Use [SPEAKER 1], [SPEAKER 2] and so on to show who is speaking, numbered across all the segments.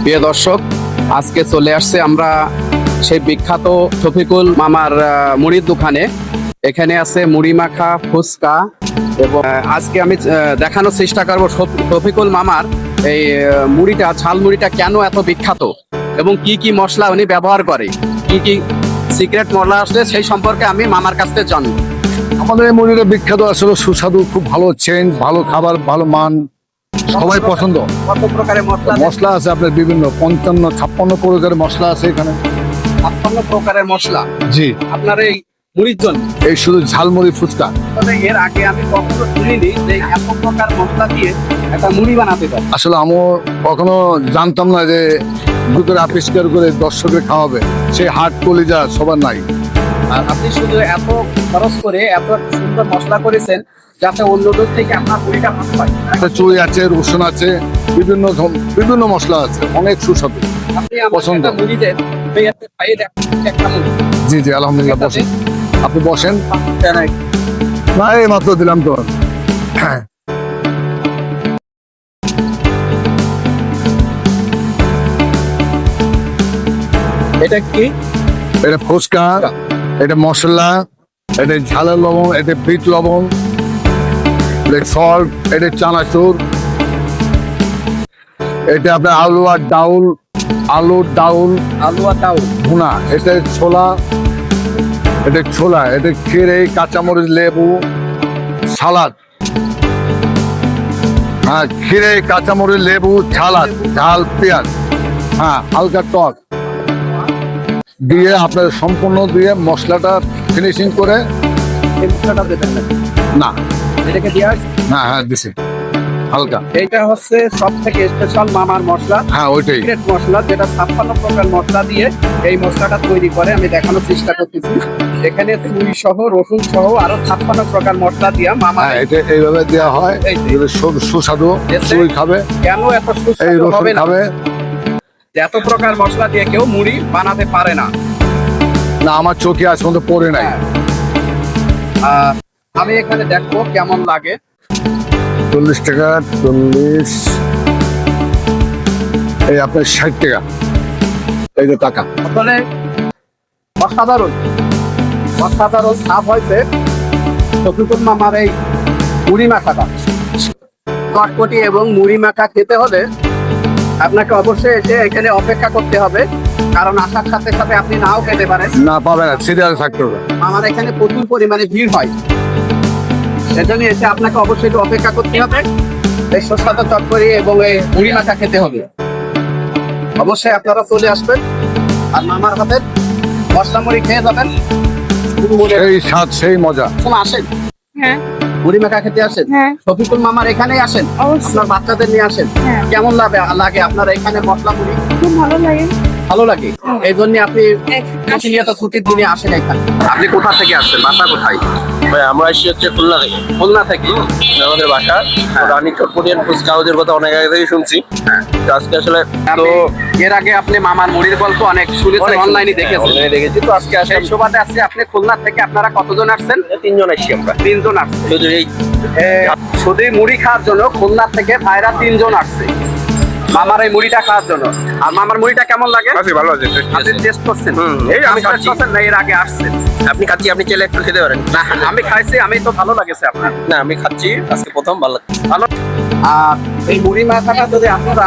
[SPEAKER 1] প্রিয় দর্শক, আজকে চলে আসছে আমরা সেই বিখ্যাত শফিকুল মামার মুড়ির দোকানে। এখানে আছে মুড়ি মাখা, ফুচকা এবং আজকে আমি দেখানোর চেষ্টা করব শফ- শফিকুল মামার এই মুড়িটা, ঝাল মুড়িটা কেন এত বিখ্যাত এবং কি কি মশলা উনি ব্যবহার করে, কি কি সিক্রেট মশলা আসলে সেই সম্পর্কে আমি মামার কাছ থেকে জানব।
[SPEAKER 2] আমাদের মুড়িটা বিখ্যাত, আসলে সুস্বাদু, খুব ভালো চেঞ্জ ভালো খাবার, ভালো মান। সবাই পছন্দ।
[SPEAKER 1] কত প্রকারের মশলা
[SPEAKER 2] মশলা আছে আপনার বিভিন্ন পঞ্চান্ন ছাপ্পান্ন প্রকারের মশলা আছে এখানে।
[SPEAKER 1] ছাপ্পান্ন প্রকারের মশলা?
[SPEAKER 2] জি।
[SPEAKER 1] আপনার এই মুড়ির জন্য?
[SPEAKER 2] এই শুধু ঝালমুড়ি ফুচকা।
[SPEAKER 1] তবে এর আগে আমি কখনো শুনিনি যে এত প্রকার মশলা দিয়ে একটা মুড়ি বানাতে পারে।
[SPEAKER 2] আসলে আমিও কখনো জানতাম না যে দুপুরে আবিষ্কার করে দর্শকের খাওয়াবে। সেই হাট কলিজা সবার নাই।
[SPEAKER 1] আর আপনি শুধু এত খরচ করে এত সুন্দর মশলা করেছেন যাতে অন্যদের থেকে আপনার মুড়িটা ভালো হয়
[SPEAKER 2] চুড়ি আছে রসুন আছে বিভিন্ন বিভিন্ন মশলা আছে অনেক সুস্বাদু
[SPEAKER 1] আপনি
[SPEAKER 2] পছন্দ। জি জি আলহামদুলিল্লাহ বসেন। আপনি বসেন। না এই মাত্র দিলাম তো। হ্যাঁ।
[SPEAKER 1] এটা কি?
[SPEAKER 2] এটা ফুচকা এটা মশলা এটা ঝালের লবণ এটা বিট লবণ সল্ট এটা চানাচুর। এটা আপনার আলু আর ডাউল আলুর ডাউল
[SPEAKER 1] আলু আর ডাউল।
[SPEAKER 2] ভুনা এটা ছোলা এটা ছোলা এটা ক্ষীরে কাঁচামরিচ লেবু সালাদ। হ্যাঁ ক্ষীরে কাঁচামরিচ লেবু সালাদ ঝাল পেঁয়াজ হ্যাঁ হালকা টক। দিয়ে আপনার সম্পূর্ণ দিয়ে মশলাটা ফিনিশিং করে
[SPEAKER 1] না। এটাকে দেওয়া
[SPEAKER 2] না হ্যাঁ দিছি। হালকা।
[SPEAKER 1] এইটা হচ্ছে সব থেকে স্পেশাল মামার মশলা।
[SPEAKER 2] হ্যাঁ ওইটাই।
[SPEAKER 1] সিক্রেট মশলা যেটা ছাপ্পান্ন প্রকার মশলা দিয়ে এই মশলাটা তৈরি করে। আমি দেখানোর চেষ্টা করতেছি। এখানে চুই সহ রসুন সহ আরও ছাপ্পান্ন প্রকার মশলা দিয়ে মামা
[SPEAKER 2] হ্যাঁ এটা এইভাবে দেওয়া হয়। সুস্বাদু।
[SPEAKER 1] এতে-
[SPEAKER 2] চুই খাবে।
[SPEAKER 1] কেন এত সুস্বাদু হবে না? এত প্রকার মশলা দিয়ে কেউ মুড়ি বানাতে পারে না।
[SPEAKER 2] না আমার চোখে আজ পর্যন্ত পড়ে নাই।
[SPEAKER 1] হ্যাঁ। আহ, আমি এখানে দেখব কেমন লাগে।
[SPEAKER 2] চল্লিশ টাকা চল্লিশ। এই আপনার ষাট টাকা। এই যে টাকা।
[SPEAKER 1] আসলে অসাধারণ। অসাধারণ সাপ হয়েছে শফিকুল মামার এই মুড়ি মাখাটা। কটকটি এবং মুড়ি মাখা খেতে হলে আপনাকে অবশ্যই এসে এখানে অপেক্ষা করতে হবে কারণ আসার সাথে সাথে আপনি নাও খেতে পারেন।
[SPEAKER 2] না পাবে না সিরিয়াল থাকতে হবে।
[SPEAKER 1] আমার এখানে প্রচুর পরিমাণে ভিড় হয়। সেজন্য এসে আপনাকে অবশ্যই একটু অপেক্ষা করতে হবে। এই সুস্বাদু চটপটি এবং এই মুড়ি খেতে হবে। অবশ্যই আপনারা চলে আসবেন আর মামার হাতের মশলা মুড়ি খেয়ে যাবেন।
[SPEAKER 2] সেই স্বাদ সেই মজা।
[SPEAKER 1] আসেন?
[SPEAKER 3] হ্যাঁ।
[SPEAKER 1] মুড়ি মাখা খেতে আসেন?
[SPEAKER 3] হ্যাঁ।
[SPEAKER 1] শফিকুল মামার এখানেই আসেন? আপনার বাচ্চাদের নিয়ে আসেন?
[SPEAKER 3] হ্যাঁ।
[SPEAKER 1] কেমন লাগে? লাগে আপনার এখানে মশলা মুড়ি।
[SPEAKER 3] খুব ভালো লাগে।
[SPEAKER 1] ভালো লাগে। এই জন্য আপনি প্রতিনিয়ত ছুটির দিনে আসেন এখানে। আপনি কোথা থেকে আসছেন? বাসা কোথায়?
[SPEAKER 4] ভাই আমরা এসেছি হচ্ছে খুলনা থেকে।
[SPEAKER 1] খুলনা থেকে?
[SPEAKER 4] আমাদের বাসা। রানী চটপটিয়ান কথা অনেক আগে থেকে শুনছি। আজকে আসলে তো
[SPEAKER 1] এর আগে আপনি মামার মুড়ির গল্প অনেক শুনেছেন অনলাইনে দেখেছেন।
[SPEAKER 4] অনলাইনে দেখেছি তো আজকে আসলে
[SPEAKER 1] সেই সুবাদে আপনি খুলনা থেকে আপনারা কতজন আসছেন?
[SPEAKER 4] তিনজন আসছি আমরা।
[SPEAKER 1] তিনজন আসছে
[SPEAKER 4] শুধু এই
[SPEAKER 1] শুধু মুড়ি খাওয়ার জন্য খুলনা থেকে ভাইরা তিনজন আসছে। মামার এই মুড়িটা খাওয়ার জন্য। আর মামার মুড়িটা কেমন লাগে?
[SPEAKER 4] ভালো আছে
[SPEAKER 1] আপনি টেস্ট করছেন।
[SPEAKER 4] এই
[SPEAKER 1] আমি টেস্ট
[SPEAKER 4] খাচ্ছি।
[SPEAKER 1] করছেন না এর আগে আসছেন
[SPEAKER 4] আপনি খাচ্ছি আপনি চাইলে একটু খেতে পারেন।
[SPEAKER 1] না আমি খাইছি আমি তো ভালো লাগেছে আপনার।
[SPEAKER 4] না আমি খাচ্ছি আজকে প্রথম ভালো লাগছে।
[SPEAKER 1] ভালো। আর এই মুড়ি মাথাটা যদি আপনারা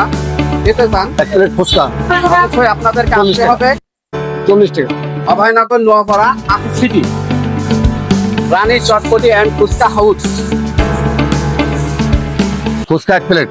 [SPEAKER 1] খেতে চান
[SPEAKER 2] এক প্লেট ফুচকা।
[SPEAKER 1] অবশ্যই আপনাদেরকে আসতে হবে।
[SPEAKER 2] চল্লিশ টাকা।
[SPEAKER 1] অভয়নগর নোয়াপাড়া আশি city Rani chatpati and fuchka house
[SPEAKER 2] fuchka এক প্লেট।